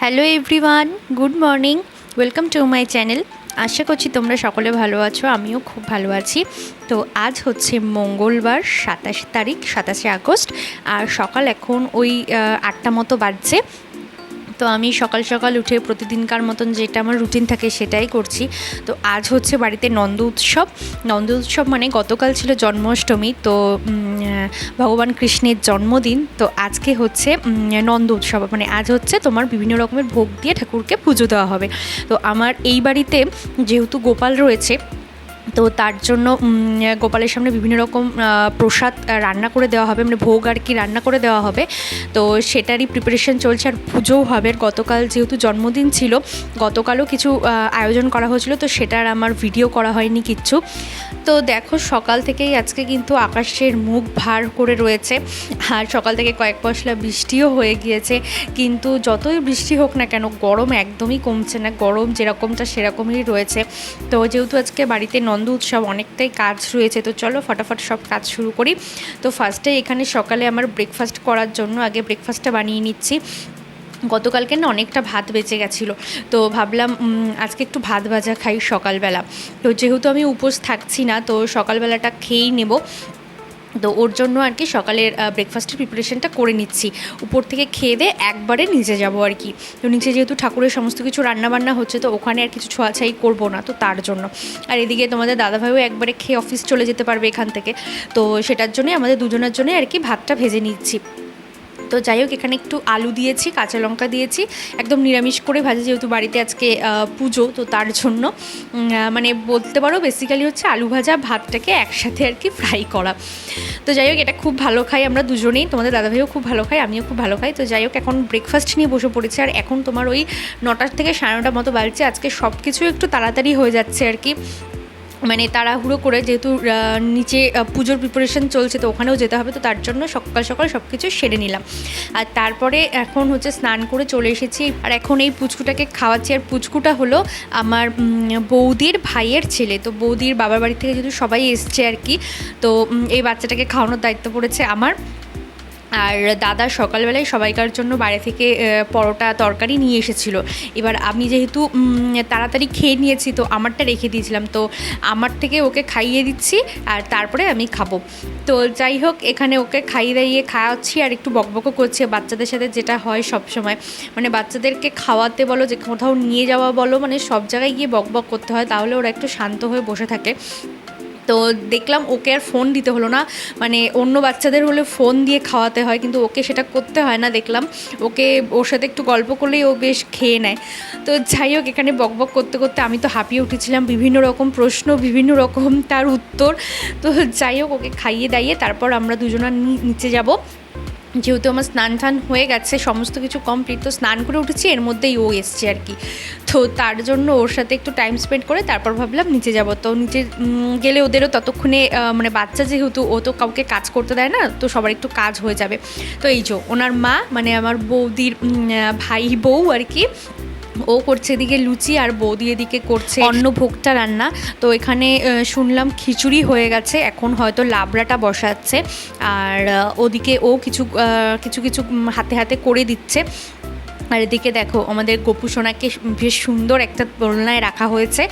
Hello everyone good morning welcome to my channel আশা করছি তোমরা সকলে ভালো আছো, আমিও খুব ভালো আছি। তো আজ হচ্ছে মঙ্গলবার, সাতাশ তারিখ, সাতাশে আগস্ট, আর সকাল এখন ওই আটটা মতো বাজছে। তো আমি সকাল সকাল উঠে প্রতিদিনকার মতন যেটা আমার রুটিন থাকে সেটাই করছি। তো আজ হচ্ছে বাড়িতে নন্দ উৎসব। নন্দ উৎসব মানে গতকাল ছিল জন্মাষ্টমী, তো ভগবান কৃষ্ণের জন্মদিন। তো আজকে হচ্ছে নন্দ উৎসব। মানে আজ হচ্ছে তোমার বিভিন্ন রকমের ভোগ দিয়ে ঠাকুরকে পুজো দেওয়া হবে। তো আমার এই বাড়িতে যেহেতু গোপাল রয়েছে তো তার জন্য গোপালের সামনে বিভিন্ন রকম প্রসাদ রান্না করে দেওয়া হবে মানে ভোগ আর কি রান্না করে দেওয়া হবে। তো সেটারই প্রিপারেশন চলছে আর পুজোও হবে। গতকাল যেহেতু জন্মদিন ছিল, গতকালও কিছু আয়োজন করা হয়েছিল, তো সেটার আমার ভিডিও করা হয়নি কিচ্ছু। তো দেখো, সকাল থেকেই আজকে কিন্তু আকাশের মুখ ভার করে রয়েছে। আর সকাল থেকে কয়েক পশলা বৃষ্টিও হয়ে গিয়েছে। কিন্তু যতই বৃষ্টি হোক না কেন, গরম একদমই কমছে না। গরম যেরকমটা সেরকমই রয়েছে। তো যেহেতু আজকে বাড়িতে নন্দ উৎসব অনেকটাই কাজ রয়েছে। তো চলো ফটাফট সব কাজ শুরু করি। তো ফার্স্টে এখানে সকালে আমার ব্রেকফাস্ট করার জন্য আগে ব্রেকফাস্টটা বানিয়ে নিচ্ছি। গতকালকে না অনেকটা ভাত বেঁচে গেছিল। তো ভাবলাম আজকে একটু ভাত ভাজা খাই সকালবেলা। তো যেহেতু আমি উপোস থাকছি না, তো সকালবেলাটা খেয়েই নেব। তো ওর জন্য আর কি সকালের ব্রেকফাস্টের প্রিপারেশনটা করে নিচ্ছি। উপর থেকে খেয়ে দিয়ে একবারে নিচে যাব আর কি। তো নিচে যেহেতু ঠাকুরের সমস্ত কিছু রান্নাবান্না হচ্ছে, তো ওখানে আর কিছু ছোঁয়াছাই করব না তো তার জন্য। আর এদিকে তোমাদের দাদাভাইও একবারে খেয়ে অফিস চলে যেতে পারবে এখান থেকে। তো সেটার জন্যই আমাদের দুজনের জন্যই আর কি ভাতটা ভেজে নিচ্ছি। তো যাই হোক, এখানে একটু আলু দিয়েছি, কাঁচা লঙ্কা দিয়েছি। একদম নিরামিষ করে ভাজি, যেহেতু বাড়িতে আজকে পুজো, তো তার জন্য মানে বলতে পারো বেসিক্যালি হচ্ছে আলু ভাজা, ভাতটাকে একসাথে আর কি ফ্রাই করা। তো যাই হোক, এটা খুব ভালো খাই আমরা দুজনেই, তোমাদের দাদাভাইও খুব ভালো খাই আমিও খুব ভালো খাই। তো যাই হোক, এখন ব্রেকফাস্ট নিয়ে বসে পড়েছে, আর এখন তোমার ওই নটার থেকে সাড়ে নটার মতো বাজছে, আজকে সব কিছু একটু তাড়াতাড়ি হয়ে যাচ্ছে আর কি। মানে তাড়াহুড়ো করে যেহেতু নিচে পুজোর প্রিপারেশন চলছে, তো ওখানেও যেতে হবে, তো তার জন্য সকাল সকাল সব কিছু সেরে নিলাম। আর তারপরে এখন হচ্ছে স্নান করে চলে এসেছি। আর এখন এই পুচকুটাকে খাওয়াচ্ছি। আর পুচকুটা হলো আমার বৌদির ভাইয়ের ছেলে। তো বৌদির বাবার বাড়ি থেকে যেহেতু সবাই এসছে আর কি, তো এই বাচ্চাটাকে খাওয়ানোর দায়িত্ব পড়েছে আমার। আর দাদা সকালবেলায় সবাইকার জন্য বাইরে থেকে পরোটা, তরকারি নিয়ে এসেছিল। এবার আমি যেহেতু তাড়াতাড়ি খেয়ে নিয়েছি, তো আমারটা রেখে দিয়েছিলাম। তো আমার থেকে ওকে খাইয়ে দিচ্ছি আর তারপরে আমি খাব। তো যাই হোক, এখানে ওকে খাইয়ে দাইয়ে খাওয়াচ্ছি আর একটু বকবকও করছি। বাচ্চাদের সাথে যেটা হয় সব সময় মানে বাচ্চাদেরকে খাওয়াতে বলো, যে কোথাও নিয়ে যাওয়া বলো মানে সব জায়গায় গিয়ে বকবক করতে হয়, তাহলে ওরা একটু শান্ত হয়ে বসে থাকে। তো দেখলাম ওকে আর ফোন দিতে হলো না। মানে অন্য বাচ্চাদের হলে ফোন দিয়ে খাওয়াতে হয়, কিন্তু ওকে সেটা করতে হয় না দেখলাম। ওকে ওর সাথে একটু গল্প করলেই ও বেশ খেয়ে নেয়। তো যাই হোক, এখানে বকবক করতে করতে আমি তো হাঁপিয়ে উঠেছিলাম। বিভিন্ন রকম প্রশ্ন, বিভিন্ন রকম তার উত্তর। তো যাই হোক, ওকে খাইয়ে দাইয়ে তারপর আমরা দুজনা নিচে যাব। যেহেতু আমার স্নান টান হয়ে গেছে, সমস্ত কিছু কমপ্লিট তো স্নান করে উঠেছি, এর মধ্যেই ও এসছে আর কি। তো তার জন্য ওর সাথে একটু টাইম স্পেন্ড করে তারপর ভাবলাম নিচে যাব। তো নিচে গেলে ওদেরও ততক্ষণে মানে বাচ্চা যেহেতু, ও তো কাউকে কাজ করতে দেয় না, তো সবার একটু কাজ হয়ে যাবে। তো এই যে, ওনার মা মানে আমার বৌদির ভাই বউ আর কি ও করছে এদিকে লুচি আর বৌদি এদিকে করছে অন্য ভোগটা রান্না। তো এখানে শুনলাম খিচুড়ি হয়ে গেছে, এখন হয়তো লাবড়াটা বসাচ্ছে। আর ওদিকে ও কিছু কিছু কিছু হাতে হাতে করে দিচ্ছে। আর এদিকে দেখো, আমাদের গোপু সোনাকে বেশ সুন্দর একটা দোলনায় রাখা হয়েছে।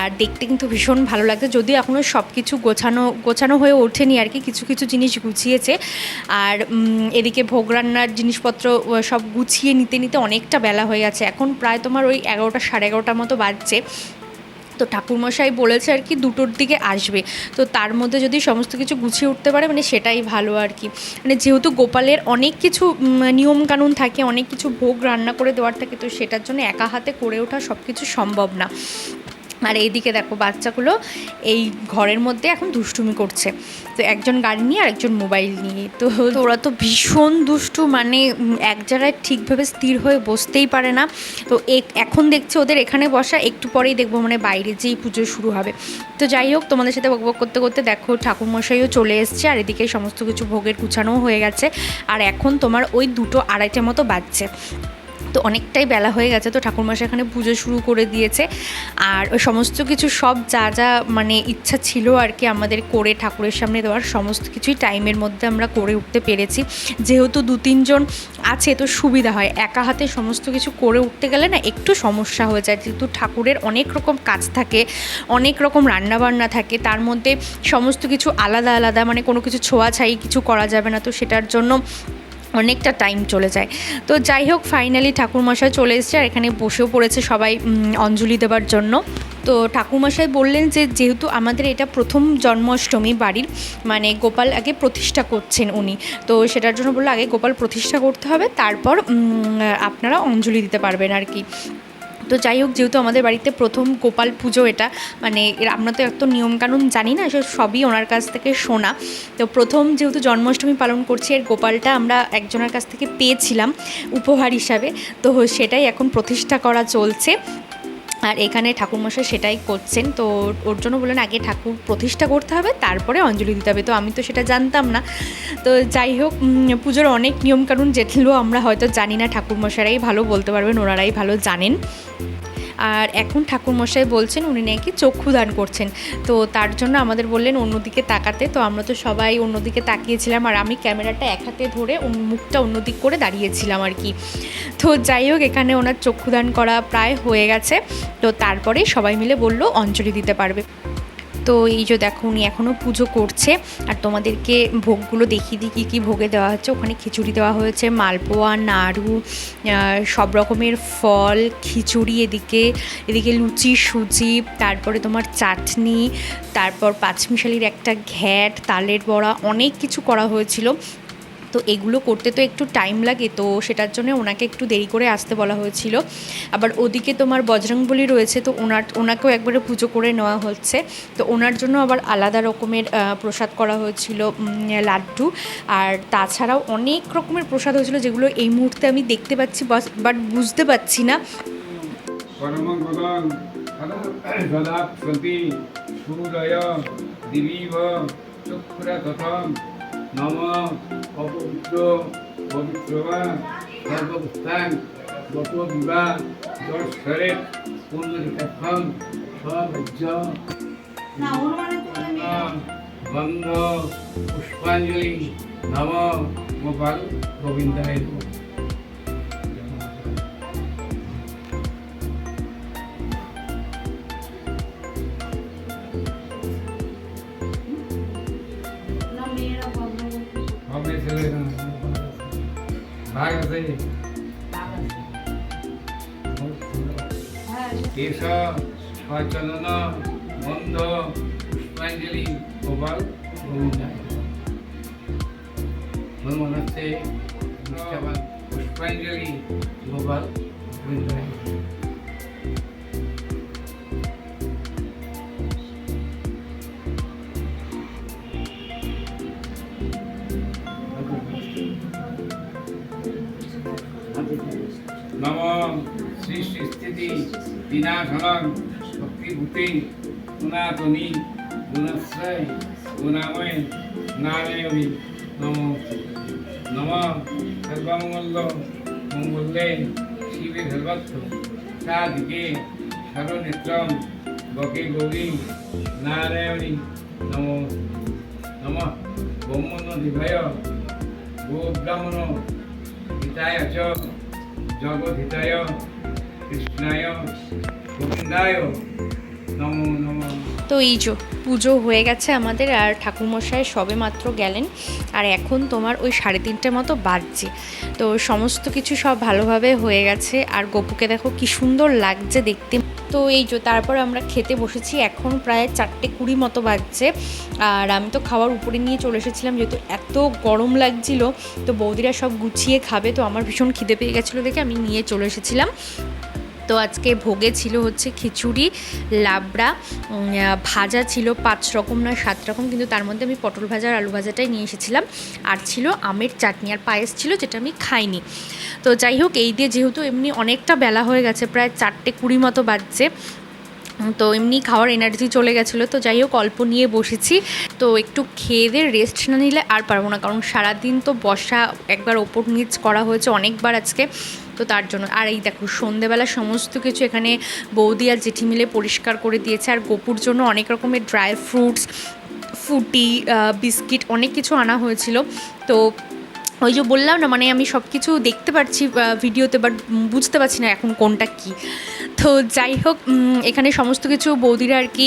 আর দেখতে কিন্তু ভীষণ ভালো লাগছে। যদিও এখনও সব কিছু গোছানো গোছানো হয়ে ওঠেনি আর কি, কিছু কিছু জিনিস গুছিয়েছে। আর এদিকে ভোগ রান্নার জিনিসপত্র সব গুছিয়ে নিতে নিতে অনেকটা বেলা হয়ে গেছে। এখন প্রায় তোমার ওই এগারোটা, সাড়ে এগারোটার মতো বাজছে। তো ঠাকুরমশাই বলেছে আর কি দুটোর দিকে আসবে। তো তার মধ্যে যদি সমস্ত কিছু গুছিয়ে উঠতে পারে মানে সেটাই ভালো আর কি। মানে যেহেতু গোপালের অনেক কিছু নিয়মকানুন থাকে, অনেক কিছু ভোগ রান্না করে দেওয়ার থাকে, তো সেটার জন্য একা হাতে করে ওঠা সব কিছু সম্ভব না। আর এইদিকে দেখো বাচ্চাগুলো এই ঘরের মধ্যে এখন দুষ্টুমি করছে। তো একজন গাড়ি নিয়ে আর একজন মোবাইল নিয়ে। তো ওরা তো ভীষণ দুষ্টু মানে এক জায়গায় ঠিকভাবে স্থির হয়ে বসতেই পারে না। তো এখন দেখছি ওদের এখানে বসা, একটু পরেই দেখব মানে বাইরে যেই পুজো শুরু হবে। তো যাই হোক, তোমাদের সাথে বকবক করতে করতে দেখো ঠাকুরমশাইও চলে এসছে, আর এদিকে সমস্ত কিছু ভোগের গুছানোও হয়ে গেছে। আর এখন তোমার ওই দুটো আড়াইটার মতো বাজছে। তো অনেকটাই বেলা হয়ে গেছে, তো ঠাকুরমশাই এখানে পুজো শুরু করে দিয়েছে। আর ওই সমস্ত কিছু সব যা যা মানে ইচ্ছা ছিল আর কি আমাদের করে ঠাকুরের সামনে দেওয়ার, সমস্ত কিছুই টাইমের মধ্যে আমরা করে উঠতে পেরেছি। যেহেতু দু তিনজন আছে, তো সুবিধা হয়। একা হাতে সমস্ত কিছু করে উঠতে গেলে না একটু সমস্যা হয়ে যায়। যেহেতু ঠাকুরের অনেক রকম কাজ থাকে, অনেক রকম রান্নাবান্না থাকে, তার মধ্যে সমস্ত কিছু আলাদা আলাদা মানে কোনো কিছু ছোঁয়া ছাই কিছু করা যাবে না, তো সেটার জন্য অনেকটা টাইম চলে যায়। তো যাই হোক ফাইনালি ঠাকুরমশাই চলে এসছে আর এখানে বসেও পড়েছে সবাই অঞ্জলি দেবার জন্য। তো ঠাকুরমশাই বললেন যে, যেহেতু আমাদের এটা প্রথম জন্মাষ্টমী বাড়ির মানে গোপাল আগে প্রতিষ্ঠা করছেন উনি। তো সেটার জন্য বলল, আগে গোপাল প্রতিষ্ঠা করতে হবে, তারপর আপনারা অঞ্জলি দিতে পারবেন আর কি। তো যাই হোক, যেহেতু আমাদের বাড়িতে প্রথম গোপাল পুজো এটা মানে আমরা তো এত নিয়মকানুন জানি না, সে সবই ওনার কাছ থেকে শোনা। তো প্রথম যেহেতু জন্মাষ্টমী পালন করছি, এর গোপালটা আমরা একজনের কাছ থেকে পেয়েছিলাম উপহার হিসাবে। তো সেটাই এখন প্রতিষ্ঠা করা চলছে। আর এখানে ঠাকুরমশাই সেটাই করছেন। তো ওর জন্য বললেন আগে ঠাকুর প্রতিষ্ঠা করতে হবে, তারপরে অঞ্জলি দিতে হবে। তো আমি তো সেটা জানতাম না। তো যাই হোক পুজোর অনেক নিয়মকানুন যেগুলো আমরা হয়তো জানি না, ঠাকুরমশাইরাই ভালো বলতে পারবেন, ওনারাই ভালো জানেন। আর এখন ঠাকুরমশাই বলছেন উনি নাকি চক্ষু দান করছেন। তো তার জন্য আমাদের বললেন অন্যদিকে তাকাতে। তো আমরা তো সবাই অন্যদিকে তাকিয়েছিলাম আর আমি ক্যামেরাটা এক হাতে ধরে মুখটা অন্যদিক করে দাঁড়িয়েছিলাম আর কি। তো যাই হোক, এখানে ওনার চক্ষুদান করা প্রায় হয়ে গেছে। তো তারপরেই সবাই মিলে বলল অঞ্জলি দিতে পারবে। তো এই যে দেখো উনি এখনও পুজো করছে, আর তোমাদেরকে ভোগগুলো দেখিয়ে দিই, কী কী ভোগে দেওয়া হচ্ছে। ওখানে খিচুড়ি দেওয়া হয়েছে, মালপোয়া, নাড়ু সব রকমের ফল, খিচুড়ি এদিকে এদিকে লুচি, সুজি, তারপরে তোমার চাটনি, তারপর পাঁচমিশালির একটা ঘ্যাট, তালের বড়া, অনেক কিছু করা হয়েছিল। তো এগুলো করতে তো একটু টাইম লাগে, তো সেটার জন্য ওনাকে একটু দেরি করে আসতে বলা হয়েছিল। আবার ওদিকে তোমার বজরংবলী রয়েছে, তো ওনার, ওনাকেও একবারে পুজো করে নেওয়া হচ্ছে। তো ওনার জন্য আবার আলাদা রকমের প্রসাদ করা হয়েছিল লাড্ডু। আর তাছাড়াও অনেক রকমের প্রসাদ হয়েছিল, যেগুলো এই মুহূর্তে আমি দেখতে পাচ্ছি বাট বুঝতে পারছি না। চক্ষুরা নম অপবিত্র পবিত্রবা সর্বস্থান বটবিবা দর্শরে পুনরিকাক্ষণ সভজ্য বন্ধ পুষ্পাঞ্জলি নম গোপাল গোবিন্দায় আছে কেশ সচন্দন বন্ধ পুষ্পাঞ্জলি গোপাল মনে হচ্ছে পুষ্পাঞ্জলি গোপাল গোবিন্দায় শ্রী শ্রী স্থিতি বিনাশনং ভক্তিভূতি গুণাতনি গুণশ্রয় গুণাময় নারায়ণী নম। নম সর্বমঙ্গল মঙ্গলে শিবে সর্বত্র। সাদিকে সর্বনেত্রম বকে গৌরী নারায়ণী নম। নম ব্রহ্মণ্যদিভয় গোব্রাহ্মণ চ কৃষ্ণায় গোবিন্দায় নমো নমো তো এই যে পুজো হয়ে গেছে আমাদের, আর ঠাকুরমশাই সবে মাত্র গেলেন, আর এখন তোমার ওই সাড়ে তিনটে মতো বাজছে। তো সমস্ত কিছু সব ভালোভাবে হয়ে গেছে, আর গপুকে দেখো কি সুন্দর লাগছে দেখতে। তো এই যে তারপর আমরা খেতে বসেছি, এখন প্রায় চারটে কুড়ি মতো বাজছে। আর আমি তো খাওয়ার উপরে নিয়ে চলে এসেছিলাম, যেহেতু এত গরম লাগছিল, তো বৌদিরা সব গুছিয়ে খাবে, তো আমার ভীষণ খিদে পেয়ে গেছিল দেখে আমি নিয়ে চলে এসেছিলাম। তো আজকে ভোগে ছিল হচ্ছে খিচুড়ি, লাবড়া ভাজা ছিল পাঁচ রকম না সাত রকম, কিন্তু তার মধ্যে আমি পটল ভাজা আর আলু ভাজাটাই নিয়ে এসেছিলাম। আর ছিল আমের চাটনি আর পায়েস ছিল যেটা আমি খাইনি। তো যাই হোক, এই দিয়ে যেহেতু এমনি অনেকটা বেলা হয়ে গেছে, প্রায় চারটে কুড়ি মতো বাজছে তো এমনি খাওয়ার এনার্জি চলে গেছিল। তো যাই হোক, অল্প নিয়ে বসেছি। তো একটু খেয়ে দিয়ে রেস্ট না নিলে আর পারব না, কারণ সারাদিন তো বসা একবার ওপর নিচ করা হয়েছে অনেকবার আজকে। তো তার জন্য। আর এই দেখো, সন্ধেবেলা সমস্ত কিছু এখানে বৌদি আর জেঠি মিলে পরিষ্কার করে দিয়েছে। আর গোপুর জন্য অনেক রকমের ড্রাই ফ্রুটস ফুটি বিস্কিট অনেক কিছু আনা হয়েছিল। তো ওই যে বললাম না মানে আমি সব কিছু দেখতে পাচ্ছি ভিডিওতে বাট বুঝতে পারছি না এখন কোনটা কি। তো যাই হোক এখানে সমস্ত কিছু বৌদিরা আর কি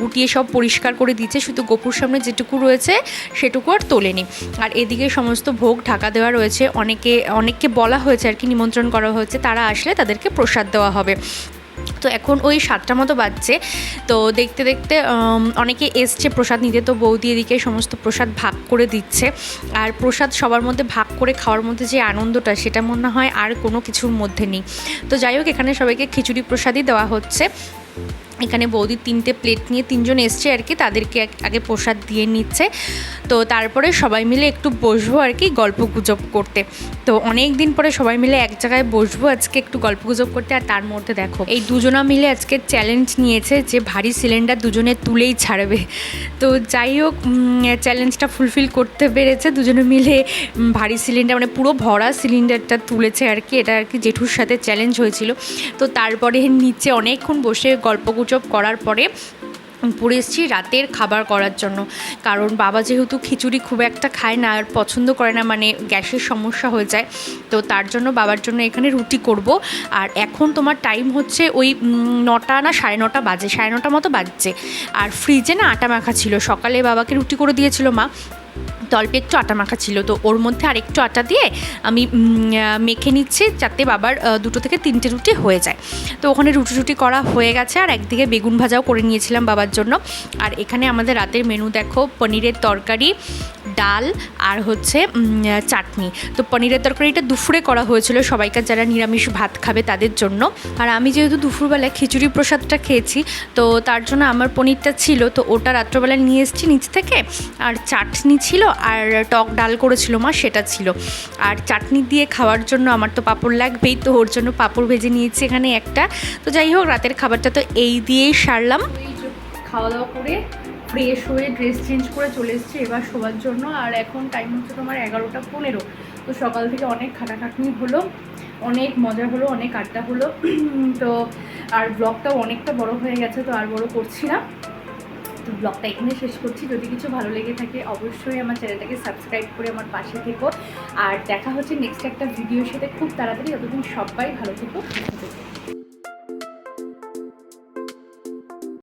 গুটিয়ে সব পরিষ্কার করে দিচ্ছে শুধু গোপুর সামনে যেটুকু রয়েছে, সেটুকু আর তোলেনি। আর এদিকে সমস্ত ভোগ ঢাকা দেওয়া রয়েছে, অনেকে, অনেককে বলা হয়েছে আর কি, নিমন্ত্রণ করা হয়েছে, তারা আসলে তাদেরকে প্রসাদ দেওয়া হবে। তো এখন ওই সাতটা মতো বাজছে। তো দেখতে দেখতে অনেকে এসছে প্রসাদ নিতে, তো বৌদি এদিকে সমস্ত প্রসাদ ভাগ করে দিচ্ছে। আর প্রসাদ সবার মধ্যে ভাগ করে খাওয়ার মধ্যে যে আনন্দটা, সেটা মনে হয় আর কোনো কিছুর মধ্যে নেই। তো যাই হোক, এখানে সবাইকে খিচুড়ি প্রসাদই দেওয়া হচ্ছে। এখানে বৌদির তিনটে প্লেট নিয়ে তিনজন এসছে আর কি, তাদেরকে আগে প্রসাদ দিয়ে নিচ্ছে। তো তারপরে সবাই মিলে একটু বসবো আর কি গল্প গুজব করতে। তো অনেক দিন পরে সবাই মিলে এক জায়গায় বসবো আজকে একটু গল্প গুজব করতে। আর তার মধ্যে দেখো, এই দুজনা মিলে আজকে চ্যালেঞ্জ নিয়েছে যে ভারী সিলিন্ডার দুজনে তুলেই ছাড়বে। তো যাই হোক চ্যালেঞ্জটা ফুলফিল করতে পেরেছে। দুজনে মিলে ভারী সিলিন্ডার মানে পুরো ভরা সিলিন্ডারটা তুলেছে আর কি। এটা আর কি জেঠুর সাথে চ্যালেঞ্জ হয়েছিল। তো তারপরে নিচে অনেকক্ষণ বসে গল্প গুজব করার পরে পড়ে এসেছি রাতের খাবার করার জন্য। কারণ বাবা যেহেতু খিচুড়ি খুব একটা খায় না আর পছন্দ করে না মানে গ্যাসের সমস্যা হয়ে যায়, তো তার জন্য বাবার জন্য এখানে রুটি করব। আর এখন তোমার টাইম হচ্ছে ওই নটা না সাড়ে নটা বাজে, সাড়ে নটা মতো বাজছে। আর ফ্রিজে না আটা মাখা ছিল, সকালে বাবাকে রুটি করে দিয়েছিল মা। তো অল্প একটু আটা মাখা ছিল, তো ওর মধ্যে আর একটু আটা দিয়ে আমি মেখে নিচ্ছি যাতে বাবার দুটো থেকে তিনটে রুটি হয়ে যায়। তো ওখানে রুটি রুটি করা হয়ে গেছে আর একদিকে বেগুন ভাজাও করে নিয়েছিলাম বাবার জন্য। আর এখানে আমাদের রাতের মেনু দেখো, পনিরের তরকারি, ডাল আর হচ্ছে চাটনি। তো পনিরের তরকারিটা দুপুরে করা হয়েছিল সবাইকার যারা নিরামিষ ভাত খাবে তাদের জন্য। আর আমি যেহেতু দুপুরবেলায় খিচুড়ি প্রসাদটা খেয়েছি, তো তার জন্য আমার পনিরটা ছিল, তো ওটা রাত্রবেলায় নিয়ে এসেছি নিচ থেকে। আর চাটনি ছিল আর টক ডাল করেছিল মা, সেটা ছিল। আর চাটনি দিয়ে খাওয়ার জন্য আমার তো পাঁপড় লাগবেই, তো ওর জন্য পাঁপড় ভেজে নিয়েছি এখানে একটা। তো যাই হোক, রাতের খাবারটা তো এই দিয়েই সারলাম। খাওয়া দাওয়া করে ফ্রেশ হয়ে ড্রেস চেঞ্জ করে চলে এসেছি এবার শোবার জন্য। আর এখন টাইম হচ্ছে তোমার এগারোটা পনেরো। তো সকাল থেকে অনেক খাটাখাটনি হলো, অনেক মজা হলো, অনেক আড্ডা হলো। তো আর ব্লগটাও অনেকটা বড় হয়ে গেছে, তো আর বড় করছি না। তো ব্লগটা এখানে শেষ করছি। যদি কিছু ভালো লেগে থাকে, অবশ্যই আমার চ্যানেলটাকে সাবস্ক্রাইব করে আমার পাশে থেকো। আর দেখা হচ্ছে নেক্সট একটা ভিডিওর সাথে। খুব তাড়াতাড়ি। ততদিন সবাই ভালো থেকো থেকো।